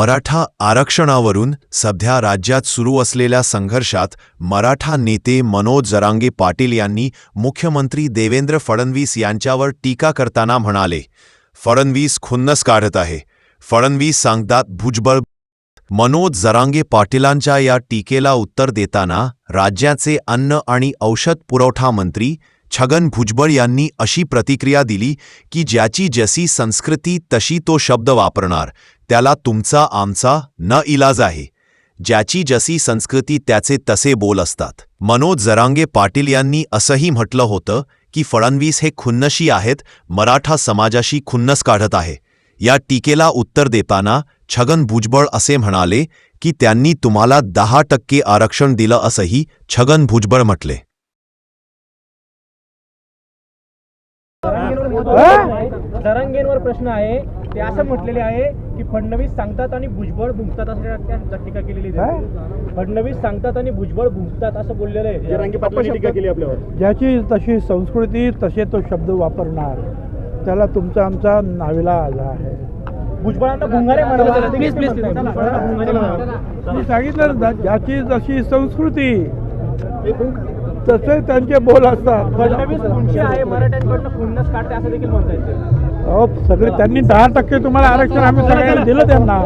मराठा आरक्षणावरून सध्या राज्यात सुरू असलेल्या संघर्षात मराठा नेते मनोज जरांगे पाटील यांनी मुख्यमंत्री देवेंद्र फडणवीस यांच्यावर टीका करताना म्हणाले फडणवीस खुन्नस काढत आहे. फडणवीस सांगतात भुजबळ मनोज जरांगे पाटीलांच्या या टीकेला उत्तर देताना राज्याचे अन्न आणि औषध पुरवठा मंत्री छगन भुजबळ यांनी अशी प्रतिक्रिया दिली की ज्याची जशी संस्कृती तशी तो शब्द वापरणार, त्याला तुमचा आमचा न इलाज आहे. ज्याची जशी संस्कृती त्याचे तसे बोल असतात. मनोज जरांगे पाटील यांनी असंही म्हटलं होतं की फडणवीस हे खुन्नशी आहेत, मराठा समाजाशी खुन्नस काढत आहे. या टीकेला उत्तर देताना छगन भुजबळ असे म्हणाले की त्यांनी तुम्हाला दहा टक्के आरक्षण दिलं असंही छगन भुजबळ म्हटले. जरांगेंवर प्रश्न आहे. ते असं म्हटलेले आहे की फडणवीस सांगतात आणि भुजबळ भुंकतात असं टीका केलेली आहे. फडणवीस सांगतात आणि भुजबळ भुंकतात असं बोललेलं आहे. टीका केली आपल्यावर. ज्याची तशी संस्कृती तसे तो शब्द वापरणार. त्याला तुमचा आमचा नाविलाज आहे. भुजबळांना भुंगारे मी सांगितलं ज्याची जशी संस्कृती तसे त्यांचे बोल असतात अहो सगळे त्यांनी दहा टक्के तुम्हाला आरक्षण आम्ही सगळ्यांना दिलं त्यांना